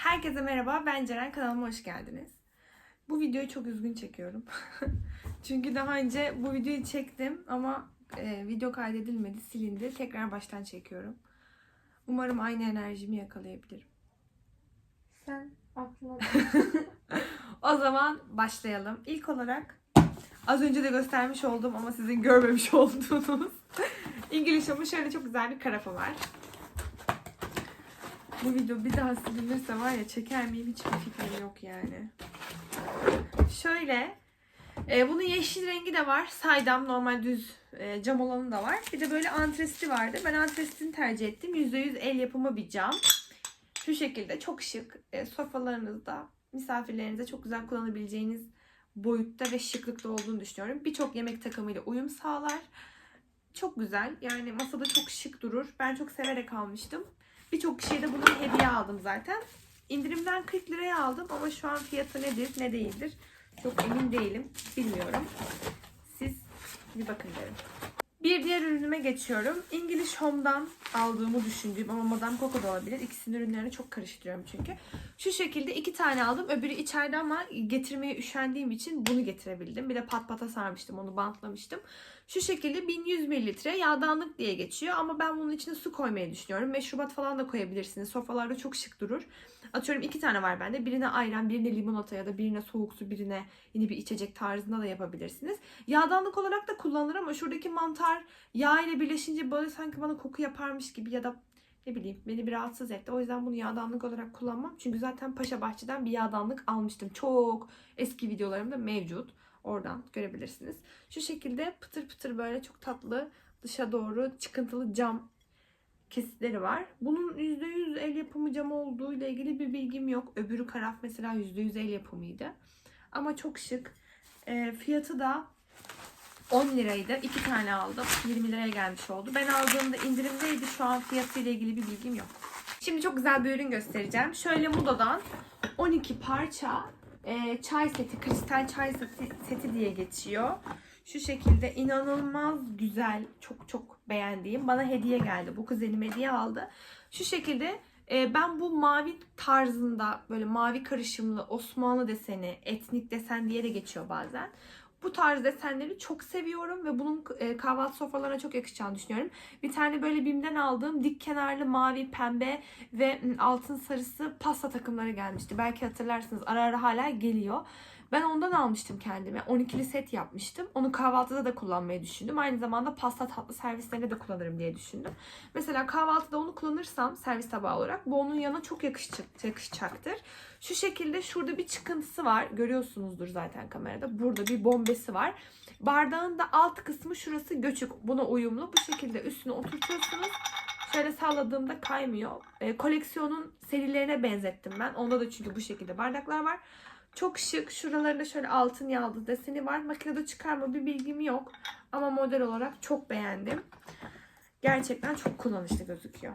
Herkese merhaba, ben Ceren. Kanalıma hoş geldiniz. Bu videoyu çok üzgün çekiyorum. Çünkü daha önce bu videoyu çektim ama e, video kaydedilmedi, silindi. Tekrar baştan çekiyorum. Umarım aynı enerjimi yakalayabilirim. Sen aklına O zaman başlayalım. İlk olarak az önce de göstermiş olduğum ama sizin görmemiş olduğunuz İngilizce'min şöyle çok güzel bir karafı var. Bu video bir daha silinirse var ya çeker miyim hiçbir fikrim yok yani. Şöyle e, bunun yeşil rengi de var. Saydam normal düz e, cam olanı da var. Bir de böyle antresti vardı. Ben antrestini tercih ettim. %100 el yapımı bir cam. Şu şekilde çok şık. E, sofralarınızda misafirlerinize çok güzel kullanabileceğiniz boyutta ve şıklıkta olduğunu düşünüyorum. Birçok yemek takımıyla uyum sağlar. Çok güzel. Yani masada çok şık durur. Ben çok severek almıştım. Birçok kişiye de bunu hediye aldım zaten. İndirimden 40 liraya aldım ama şu an fiyatı nedir ne değildir çok emin değilim. Bilmiyorum. Siz bir bakın derim. Bir diğer ürünüme geçiyorum. English Home'dan aldığımı düşündüğüm ama Madame Coco da olabilir. İkisinin ürünlerini çok karıştırıyorum çünkü. Şu şekilde iki tane aldım. Öbürü içeride ama getirmeye üşendiğim için bunu getirebildim. Bir de pat pata sarmıştım onu bantlamıştım. Şu şekilde 1100 mililitre yağdanlık diye geçiyor ama ben bunun içine su koymayı düşünüyorum. Meşrubat falan da koyabilirsiniz. Sofralarda çok şık durur. Atıyorum iki tane var bende. Birine ayran, birine limonata ya da birine soğuk su, birine yine bir içecek tarzında da yapabilirsiniz. Yağdanlık olarak da kullanılır ama şuradaki mantar yağ ile birleşince böyle sanki bana koku yaparmış gibi ya da ne bileyim beni bir rahatsız etti. O yüzden bunu yağdanlık olarak kullanmam. Çünkü zaten Paşa Bahçe'den bir yağdanlık almıştım. Çok eski videolarımda mevcut. Oradan görebilirsiniz. Şu şekilde pıtır pıtır böyle çok tatlı dışa doğru çıkıntılı cam kesitleri var. Bunun %100 el yapımı cam olduğu ile ilgili bir bilgim yok. Öbürü karaf mesela %100 el yapımıydı. Ama çok şık. E, fiyatı da 10 liraydı. 2 tane aldım. 20 liraya gelmiş oldu. Ben aldığımda indirimdeydi. Şu an fiyatı ile ilgili bir bilgim yok. Şimdi çok güzel bir ürün göstereceğim. Şöyle Muda'dan 12 parça e, çay seti, kristal çay seti, seti diye geçiyor. Şu şekilde inanılmaz güzel, çok çok beğendiğim. Bana hediye geldi. Bu kuzenim hediye aldı. Şu şekilde e, ben bu mavi tarzında böyle mavi karışımlı Osmanlı deseni, etnik desen diye de geçiyor bazen. Bu tarz desenleri çok seviyorum ve bunun e, kahvaltı sofralarına çok yakışacağını düşünüyorum. Bir tane böyle BİM'den aldığım dik kenarlı mavi, pembe ve m, altın sarısı pasta takımları gelmişti. Belki hatırlarsınız ara ara hala geliyor. Ben ondan almıştım kendime. 12'li set yapmıştım. Onu kahvaltıda da kullanmayı düşündüm. Aynı zamanda pasta tatlı servislerinde de kullanırım diye düşündüm. Mesela kahvaltıda onu kullanırsam servis tabağı olarak bu onun yanına çok yakışacak, yakışacaktır. Şu şekilde şurada bir çıkıntısı var. Görüyorsunuzdur zaten kamerada. Burada bir bombesi var. Bardağın da alt kısmı şurası göçük. Buna uyumlu. Bu şekilde üstüne oturtuyorsunuz. Şöyle salladığımda kaymıyor. E, koleksiyonun serilerine benzettim ben. Onda da çünkü bu şekilde bardaklar var. Çok şık. Şuralarında şöyle altın yaldız deseni var. Makinede çıkarma bir bilgim yok. Ama model olarak çok beğendim. Gerçekten çok kullanışlı gözüküyor.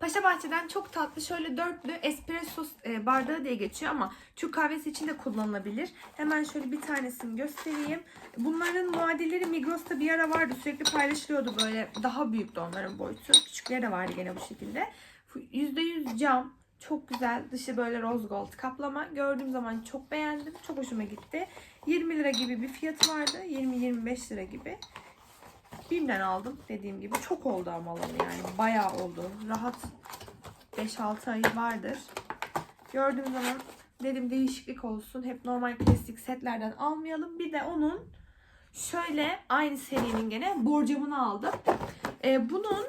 Paşa Bahçe'den çok tatlı şöyle dörtlü espresso e, bardağı diye geçiyor ama Türk kahvesi için de kullanılabilir. Hemen şöyle bir tanesini göstereyim. Bunların muadilleri Migros'ta bir ara vardı. Sürekli paylaşılıyordu böyle. Daha büyüktü onların boyutu. Küçükleri de vardı gene bu şekilde. %100 cam. Çok güzel. Dışı böyle rose gold kaplama. Gördüğüm zaman çok beğendim. Çok hoşuma gitti. 20 lira gibi bir fiyatı vardı. 20-25 lira gibi. Bim'den aldım dediğim gibi. Çok oldu ama yani. Bayağı oldu. Rahat 5-6 ay vardır. Gördüğüm zaman dedim değişiklik olsun. Hep normal klasik setlerden almayalım. Bir de onun şöyle aynı serinin gene borcamını aldım. Ee, bunun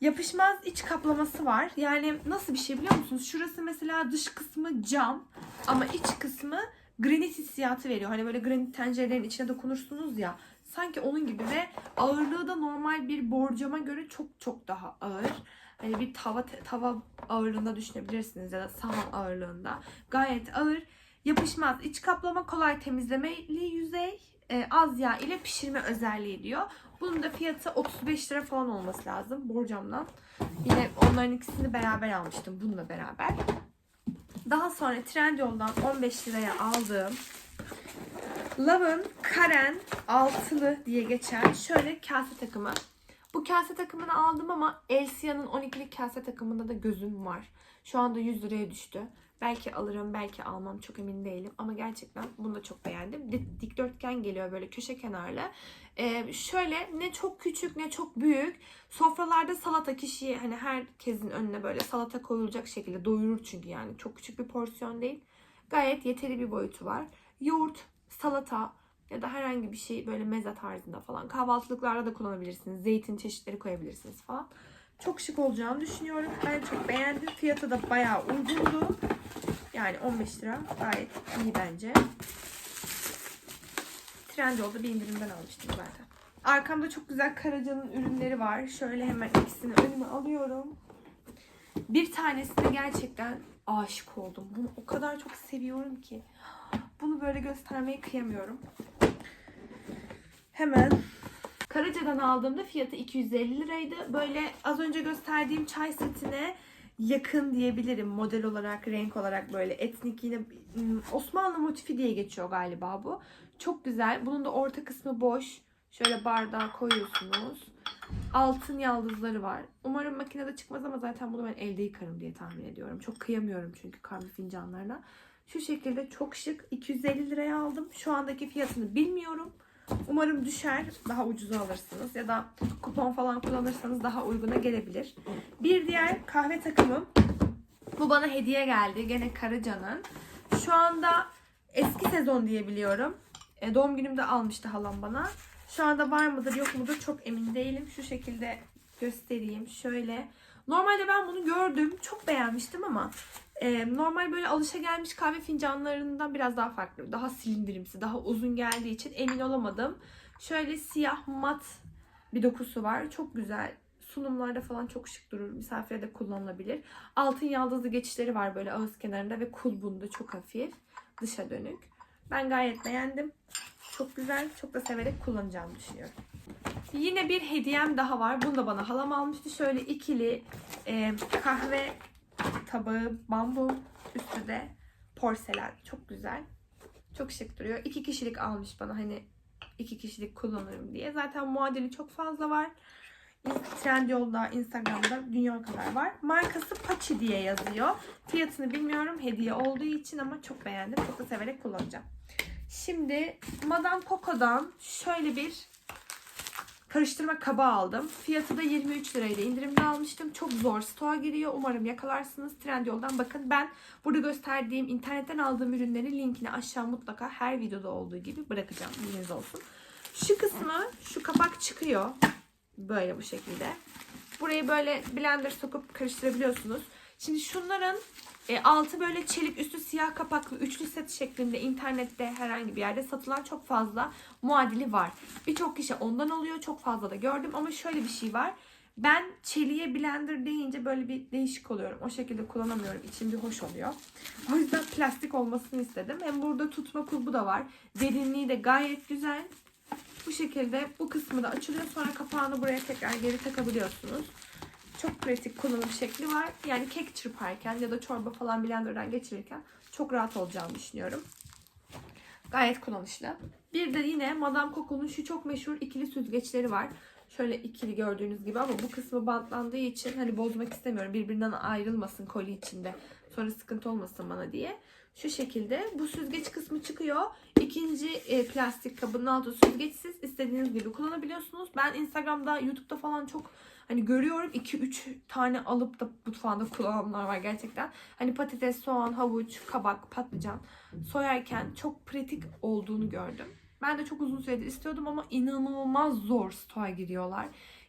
yapışmaz iç kaplaması var. Yani nasıl bir şey biliyor musunuz? Şurası mesela dış kısmı cam ama iç kısmı granit hissiyatı veriyor. Hani böyle granit tencerelerin içine dokunursunuz ya. Sanki onun gibi ve ağırlığı da normal bir borcama göre çok çok daha ağır. Hani bir tava tava ağırlığında düşünebilirsiniz ya da sahan ağırlığında. Gayet ağır. Yapışmaz iç kaplama, kolay temizlemeli yüzey, e, az yağ ile pişirme özelliği diyor. Bunun da fiyatı 35 lira falan olması lazım borcamdan. Yine onların ikisini beraber almıştım bununla beraber. Daha sonra Trendyol'dan 15 liraya aldığım Love'ın Karen altılı diye geçen şöyle kase takımı. Bu kase takımını aldım ama Elsia'nın 12'lik kase takımında da gözüm var. Şu anda 100 liraya düştü. Belki alırım, belki almam çok emin değilim. Ama gerçekten bunu da çok beğendim. Di- Dikdörtgen geliyor böyle köşe kenarlı. Ee, şöyle ne çok küçük ne çok büyük. Sofralarda salata kişiye hani herkesin önüne böyle salata koyulacak şekilde doyurur çünkü yani. Çok küçük bir porsiyon değil. Gayet yeteri bir boyutu var. Yoğurt, salata ya da herhangi bir şey böyle meze tarzında falan. Kahvaltılıklarda da kullanabilirsiniz. Zeytin çeşitleri koyabilirsiniz falan. Çok şık olacağını düşünüyorum. Ben çok beğendim. Fiyatı da bayağı uygundu. Yani 15 lira gayet iyi bence. Trendyol'da bir indirimden almıştım zaten. Arkamda çok güzel Karaca'nın ürünleri var. Şöyle hemen ikisini önüme alıyorum. Bir tanesine gerçekten aşık oldum. Bunu o kadar çok seviyorum ki. Bunu böyle göstermeye kıyamıyorum. Hemen Karaca'dan aldığımda fiyatı 250 liraydı. Böyle az önce gösterdiğim çay setine yakın diyebilirim model olarak, renk olarak böyle etnik yine ım, Osmanlı motifi diye geçiyor galiba bu. Çok güzel. Bunun da orta kısmı boş. Şöyle bardağa koyuyorsunuz. Altın yaldızları var. Umarım makinede çıkmaz ama zaten bunu ben elde yıkarım diye tahmin ediyorum. Çok kıyamıyorum çünkü kahve fincanlarına. Şu şekilde çok şık. 250 liraya aldım. Şu andaki fiyatını bilmiyorum. Umarım düşer. Daha ucuza alırsınız. Ya da kupon falan kullanırsanız daha uyguna gelebilir. Bir diğer kahve takımım. Bu bana hediye geldi. Gene Karaca'nın. Şu anda eski sezon diye biliyorum. E, doğum günümde almıştı halam bana. Şu anda var mıdır yok mudur çok emin değilim. Şu şekilde göstereyim. Şöyle. Normalde ben bunu gördüm. Çok beğenmiştim ama normal böyle alışa gelmiş kahve fincanlarından biraz daha farklı. Daha silindirimsi, daha uzun geldiği için emin olamadım. Şöyle siyah mat bir dokusu var. Çok güzel. Sunumlarda falan çok şık durur. Misafire de kullanılabilir. Altın yaldızlı geçişleri var böyle ağız kenarında ve kulbunda çok hafif. Dışa dönük. Ben gayet beğendim. Çok güzel. Çok da severek kullanacağımı düşünüyorum. Yine bir hediyem daha var. Bunu da bana halam almıştı. Şöyle ikili e, kahve tabağı bambu üstü de porselen. Çok güzel. Çok şık duruyor. İki kişilik almış bana hani iki kişilik kullanırım diye. Zaten muadili çok fazla var. Trendyol'da, Instagram'da dünya kadar var. Markası Paçi diye yazıyor. Fiyatını bilmiyorum hediye olduğu için ama çok beğendim. Çok da severek kullanacağım. Şimdi Madame Coco'dan şöyle bir karıştırma kaba aldım. Fiyatı da 23 lirayla indirimde almıştım. Çok zor stoğa giriyor. Umarım yakalarsınız. Trendyol'dan bakın. Ben burada gösterdiğim internetten aldığım ürünlerin linkini aşağı mutlaka her videoda olduğu gibi bırakacağım. Bilginiz olsun. Şu kısmı şu kapak çıkıyor. Böyle bu şekilde. Burayı böyle blender sokup karıştırabiliyorsunuz. Şimdi şunların e, altı böyle çelik üstü siyah kapaklı üçlü set şeklinde internette herhangi bir yerde satılan çok fazla muadili var. Birçok kişi ondan alıyor. Çok fazla da gördüm ama şöyle bir şey var. Ben çeliğe blender deyince böyle bir değişik oluyorum. O şekilde kullanamıyorum. İçim bir hoş oluyor. O yüzden plastik olmasını istedim. Hem burada tutma kulbu da var. Derinliği de gayet güzel. Bu şekilde bu kısmı da açılıyor. Sonra kapağını buraya tekrar geri takabiliyorsunuz. Çok pratik kullanım şekli var. Yani kek çırparken ya da çorba falan blenderdan geçirirken çok rahat olacağını düşünüyorum. Gayet kullanışlı. Bir de yine Madame Coco'nun şu çok meşhur ikili süzgeçleri var. Şöyle ikili gördüğünüz gibi ama bu kısmı bantlandığı için hani bozmak istemiyorum. Birbirinden ayrılmasın koli içinde. Sonra sıkıntı olmasın bana diye. Şu şekilde bu süzgeç kısmı çıkıyor. İkinci e, plastik kabının altı süzgeçsiz. istediğiniz gibi kullanabiliyorsunuz. Ben Instagram'da, YouTube'da falan çok hani görüyorum 2-3 tane alıp da mutfağında kullananlar var gerçekten. Hani patates, soğan, havuç, kabak, patlıcan soyarken çok pratik olduğunu gördüm. Ben de çok uzun süredir istiyordum ama inanılmaz zor stoğa giriyorlar.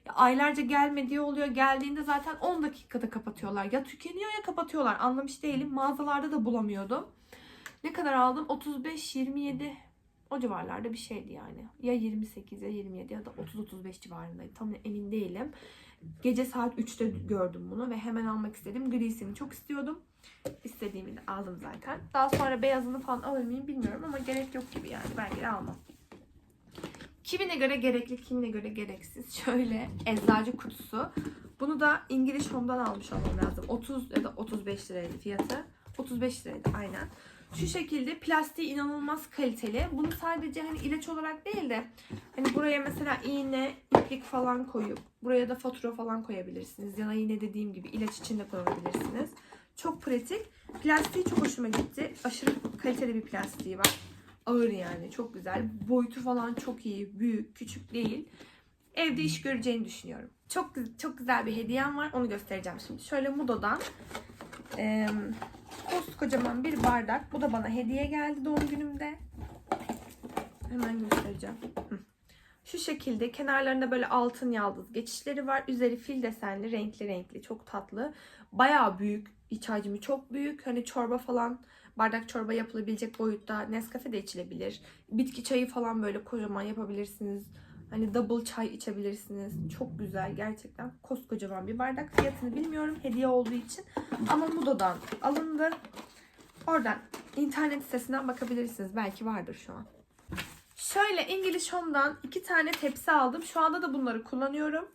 Aylarca gelmediği oluyor. Geldiğinde zaten 10 dakikada kapatıyorlar. Ya tükeniyor ya kapatıyorlar. Anlamış değilim. Mağazalarda da bulamıyordum. Ne kadar aldım? 35-27 o civarlarda bir şeydi yani. Ya 28 ya 27 ya da 30-35 civarındaydı. Tam emin değilim. Gece saat 3'te gördüm bunu ve hemen almak istedim. Grisini çok istiyordum. İstediğimi de aldım zaten. Daha sonra beyazını falan alır mıyım bilmiyorum ama gerek yok gibi yani. Belki de almam. Kimine göre gerekli, kimine göre gereksiz. Şöyle eczacı kutusu. Bunu da İngiliz Home'dan almış olmam lazım. 30 ya da 35 liraydı fiyatı. 35 liraydı aynen. Şu şekilde plastiği inanılmaz kaliteli. Bunu sadece hani ilaç olarak değil de hani buraya mesela iğne, iplik falan koyup buraya da fatura falan koyabilirsiniz. Ya da yine dediğim gibi ilaç için de kullanabilirsiniz. Çok pratik. Plastiği çok hoşuma gitti. Aşırı kaliteli bir plastiği var. Ağır yani çok güzel. Boyutu falan çok iyi. Büyük, küçük değil. Evde iş göreceğini düşünüyorum. Çok çok güzel bir hediyem var. Onu göstereceğim şimdi. Şöyle Mudo'dan eee koskocaman bir bardak. Bu da bana hediye geldi doğum günümde. Hemen göstereceğim. Şu şekilde kenarlarında böyle altın yaldız geçişleri var. Üzeri fil desenli, renkli renkli. Çok tatlı. Bayağı büyük. İç hacmi çok büyük. Hani çorba falan bardak çorba yapılabilecek boyutta. Nescafe de içilebilir. Bitki çayı falan böyle kocaman yapabilirsiniz. Hani double çay içebilirsiniz. Çok güzel gerçekten. Koskocaman bir bardak. Fiyatını bilmiyorum hediye olduğu için. Ama Mudo'dan alındı. Oradan internet sitesinden bakabilirsiniz. Belki vardır şu an. Şöyle English Home'dan iki tane tepsi aldım. Şu anda da bunları kullanıyorum.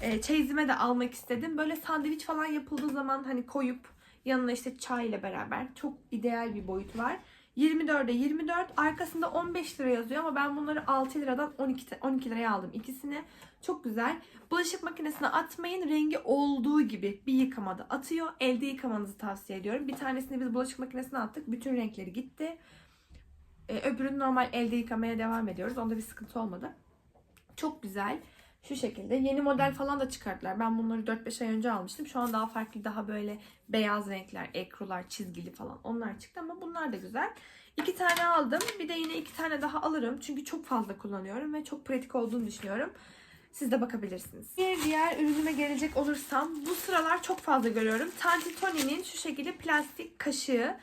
E, çeyizime de almak istedim. Böyle sandviç falan yapıldığı zaman hani koyup yanına işte çay ile beraber çok ideal bir boyut var. 24'e 24 arkasında 15 lira yazıyor ama ben bunları 6 liradan 12, te- 12 liraya aldım ikisini. Çok güzel. Bulaşık makinesine atmayın. Rengi olduğu gibi bir yıkamada atıyor. Elde yıkamanızı tavsiye ediyorum. Bir tanesini biz bulaşık makinesine attık. Bütün renkleri gitti. Ee, öbürünü normal elde yıkamaya devam ediyoruz. Onda bir sıkıntı olmadı. Çok güzel. Şu şekilde. Yeni model falan da çıkarttılar. Ben bunları 4-5 ay önce almıştım. Şu an daha farklı, daha böyle beyaz renkler, ekrular, çizgili falan onlar çıktı ama bunlar da güzel. İki tane aldım. Bir de yine iki tane daha alırım. Çünkü çok fazla kullanıyorum ve çok pratik olduğunu düşünüyorum. Siz de bakabilirsiniz. Bir diğer ürünüme gelecek olursam bu sıralar çok fazla görüyorum. Tantitoni'nin şu şekilde plastik kaşığı.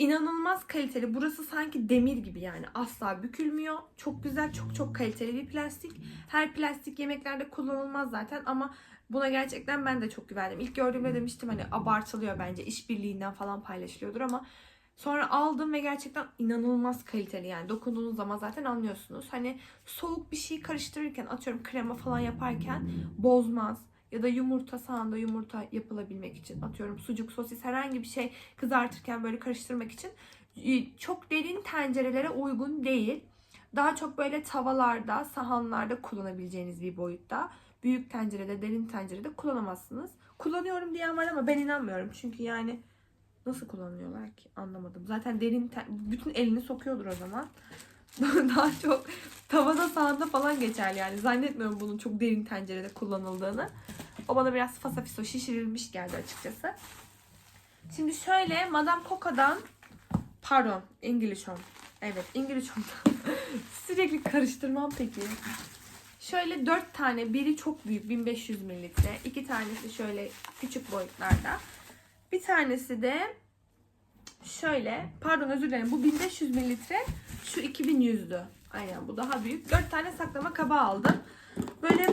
İnanılmaz kaliteli. Burası sanki demir gibi yani. Asla bükülmüyor. Çok güzel, çok çok kaliteli bir plastik. Her plastik yemeklerde kullanılmaz zaten ama buna gerçekten ben de çok güvendim. İlk gördüğümde demiştim hani abartılıyor bence. işbirliğinden falan paylaşılıyordur ama sonra aldım ve gerçekten inanılmaz kaliteli yani. Dokunduğunuz zaman zaten anlıyorsunuz. Hani soğuk bir şey karıştırırken atıyorum krema falan yaparken bozmaz. Ya da yumurta sağında yumurta yapılabilmek için atıyorum sucuk, sosis herhangi bir şey kızartırken böyle karıştırmak için e, çok derin tencerelere uygun değil. Daha çok böyle tavallarda, sahanlarda kullanabileceğiniz bir boyutta. Büyük tencerede, derin tencerede kullanamazsınız. Kullanıyorum diyen var ama ben inanmıyorum. Çünkü yani nasıl kullanıyorlar ki anlamadım. Zaten derin ten- bütün elini sokuyordur o zaman. Daha çok tavada sahanda falan geçer yani. Zannetmiyorum bunun çok derin tencerede kullanıldığını. O bana biraz fasafiso şişirilmiş geldi açıkçası. Şimdi şöyle Madame Coco'dan pardon English Home. Evet Home'dan. Sürekli karıştırmam peki. Şöyle 4 tane biri çok büyük 1500 mililitre. iki tanesi şöyle küçük boyutlarda. Bir tanesi de şöyle pardon özür dilerim bu 1500 mililitre şu 2100'dü. Aynen bu daha büyük. 4 tane saklama kaba aldım. Böyle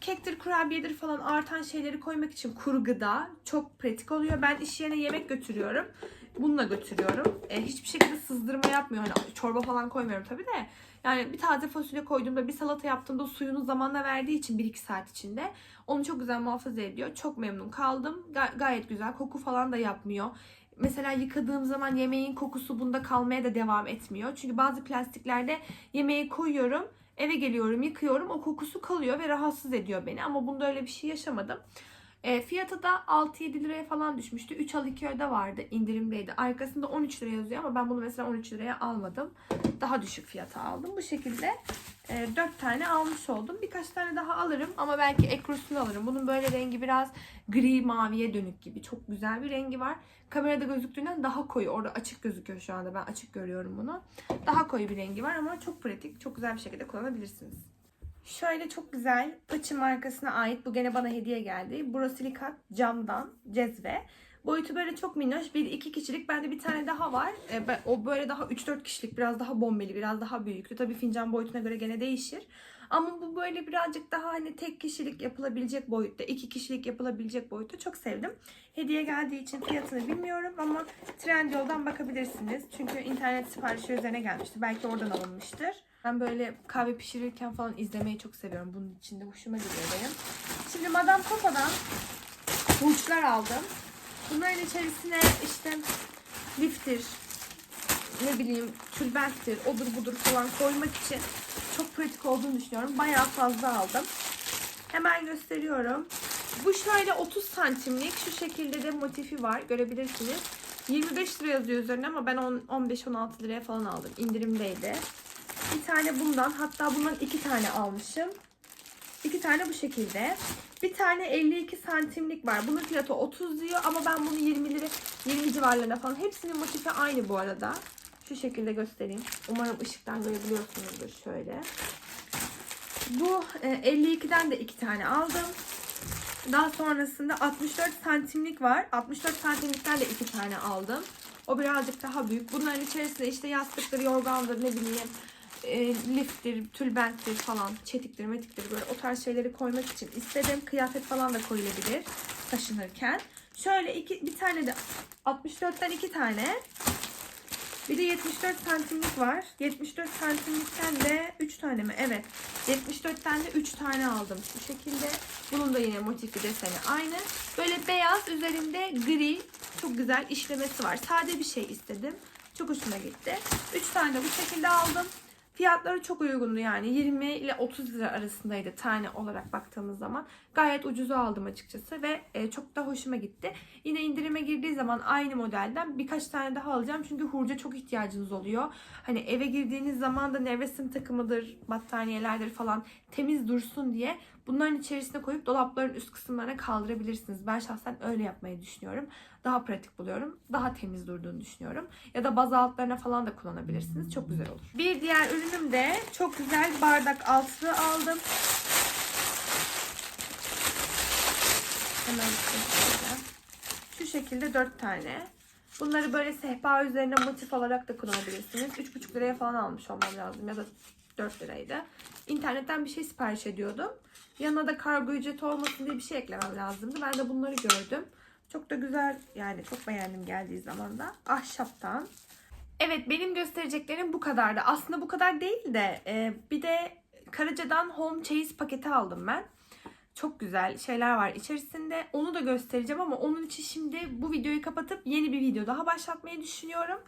kektir, kurabiyedir falan artan şeyleri koymak için kuru gıda çok pratik oluyor. Ben iş yerine yemek götürüyorum. Bununla götürüyorum. E, hiçbir şekilde sızdırma yapmıyor. Hani çorba falan koymuyorum tabii de. Yani bir taze fasulye koyduğumda bir salata yaptığımda suyunu zamanla verdiği için 1-2 saat içinde onu çok güzel muhafaza ediyor. Çok memnun kaldım. Ga- gayet güzel. Koku falan da yapmıyor. Mesela yıkadığım zaman yemeğin kokusu bunda kalmaya da devam etmiyor. Çünkü bazı plastiklerde yemeği koyuyorum, eve geliyorum, yıkıyorum. O kokusu kalıyor ve rahatsız ediyor beni. Ama bunda öyle bir şey yaşamadım. E, fiyatı da 6-7 liraya falan düşmüştü. 3 al 2 öde vardı. indirimdeydi. Arkasında 13 lira yazıyor ama ben bunu mesela 13 liraya almadım. Daha düşük fiyata aldım. Bu şekilde e, 4 tane almış oldum. Birkaç tane daha alırım ama belki ekrusunu alırım. Bunun böyle rengi biraz gri maviye dönük gibi. Çok güzel bir rengi var. Kamerada gözüktüğünden daha koyu. Orada açık gözüküyor şu anda. Ben açık görüyorum bunu. Daha koyu bir rengi var ama çok pratik. Çok güzel bir şekilde kullanabilirsiniz. Şöyle çok güzel Paçı markasına ait bu gene bana hediye geldi. Borosilikat camdan cezve. Boyutu böyle çok minnoş. Bir iki kişilik. Bende bir tane daha var. E, o böyle daha 3-4 kişilik. Biraz daha bombeli, biraz daha büyüktü. Tabii fincan boyutuna göre gene değişir. Ama bu böyle birazcık daha hani tek kişilik yapılabilecek boyutta, iki kişilik yapılabilecek boyutta. Çok sevdim. Hediye geldiği için fiyatını bilmiyorum ama Trendyol'dan bakabilirsiniz. Çünkü internet siparişi üzerine gelmişti. Belki oradan alınmıştır. Ben böyle kahve pişirirken falan izlemeyi çok seviyorum. Bunun içinde hoşuma gidiyor benim. Şimdi Madame Coco'dan burçlar aldım. Bunların içerisine işte liftir, ne bileyim tülbenttir, odur budur falan koymak için çok pratik olduğunu düşünüyorum. Bayağı fazla aldım. Hemen gösteriyorum. Bu şöyle 30 santimlik şu şekilde de motifi var. Görebilirsiniz. 25 lira yazıyor üzerine ama ben 15-16 liraya falan aldım. İndirimdeydi. Bir tane bundan hatta bundan iki tane almışım. İki tane bu şekilde. Bir tane 52 santimlik var. Bunun fiyatı 30 diyor ama ben bunu 20 lira 20 civarlarına falan. Hepsinin motifi aynı bu arada. Şu şekilde göstereyim. Umarım ışıktan görebiliyorsunuzdur şöyle. Bu e, 52'den de iki tane aldım. Daha sonrasında 64 santimlik var. 64 santimlikten de iki tane aldım. O birazcık daha büyük. Bunların içerisinde işte yastıktır, yorgandır, ne bileyim e, liftir, tülbenttir falan, çetiktir, metiktir böyle o tarz şeyleri koymak için istedim. Kıyafet falan da koyulabilir taşınırken. Şöyle iki, bir tane de 64'ten iki tane. Bir de 74 santimlik var. 74 santimlikten de 3 tane mi? Evet. 74'ten de 3 tane aldım. Bu şekilde. Bunun da yine motifi deseni aynı. Böyle beyaz üzerinde gri çok güzel işlemesi var. Sade bir şey istedim. Çok hoşuma gitti. 3 tane de bu şekilde aldım. Fiyatları çok uygundu yani 20 ile 30 lira arasındaydı tane olarak baktığımız zaman. Gayet ucuza aldım açıkçası ve e, çok da hoşuma gitti. Yine indirime girdiği zaman aynı modelden birkaç tane daha alacağım. Çünkü hurca çok ihtiyacınız oluyor. Hani eve girdiğiniz zaman da nevresim takımıdır, battaniyelerdir falan temiz dursun diye bunların içerisine koyup dolapların üst kısımlarına kaldırabilirsiniz. Ben şahsen öyle yapmayı düşünüyorum. Daha pratik buluyorum. Daha temiz durduğunu düşünüyorum. Ya da baz altlarına falan da kullanabilirsiniz. Çok güzel olur. Bir diğer ürünüm de çok güzel bardak altlığı aldım. Hemen. Şu şekilde 4 tane. Bunları böyle sehpa üzerine motif olarak da kullanabilirsiniz. 3,5 liraya falan almış olmam lazım ya da 4 liraydı. İnternetten bir şey sipariş ediyordum. Yanına da kargo ücreti olmasın diye bir şey eklemem lazımdı. Ben de bunları gördüm. Çok da güzel yani çok beğendim geldiği zaman da. Ahşaptan. Evet benim göstereceklerim bu kadardı. Aslında bu kadar değil de e, bir de Karaca'dan Home Çeyiz paketi aldım ben. Çok güzel şeyler var içerisinde. Onu da göstereceğim ama onun için şimdi bu videoyu kapatıp yeni bir video daha başlatmayı düşünüyorum.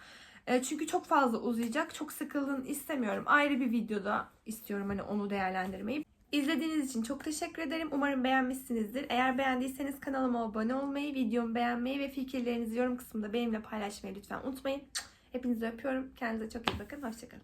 E, çünkü çok fazla uzayacak. Çok sıkıldığını istemiyorum. Ayrı bir videoda istiyorum hani onu değerlendirmeyi. İzlediğiniz için çok teşekkür ederim. Umarım beğenmişsinizdir. Eğer beğendiyseniz kanalıma abone olmayı, videomu beğenmeyi ve fikirlerinizi yorum kısmında benimle paylaşmayı lütfen unutmayın. Hepinizi öpüyorum. Kendinize çok iyi bakın. Hoşçakalın.